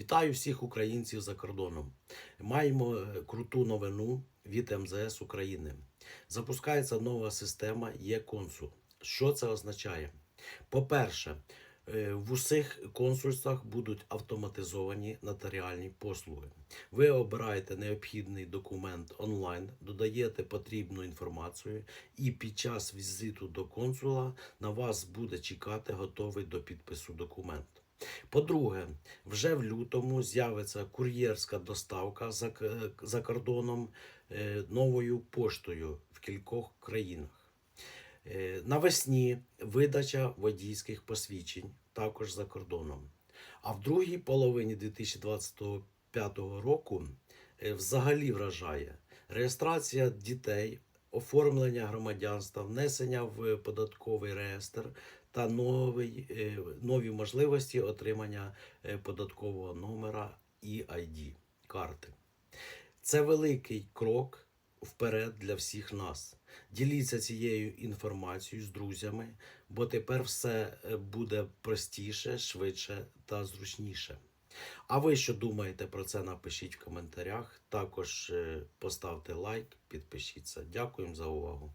Вітаю всіх українців за кордоном. Маємо е, круту новину від МЗС України. Запускається нова система Є-консул. Що це означає? По-перше, е, в усіх консульствах будуть автоматизовані нотаріальні послуги. Ви обираєте необхідний документ онлайн, додаєте потрібну інформацію, і під час візиту до консула на вас буде чекати готовий до підпису документ. По-друге, вже в лютому з'явиться кур'єрська доставка за, за кордоном е, новою поштою в кількох країнах. Е, Навесні видача водійських посвідчень також за кордоном. А в другій половині 2025 року е, взагалі вражає реєстрація дітей, оформлення громадянства, внесення в податковий реєстр та новий, е, нові можливості отримання е, податкового номера і ID карти. Це великий крок вперед для всіх нас. Діліться цією інформацією з друзями, бо тепер все е, буде простіше, швидше та зручніше. А ви що думаєте про це? Напишіть в коментарях. Також е, поставте лайк, підпишіться. Дякуємо за увагу.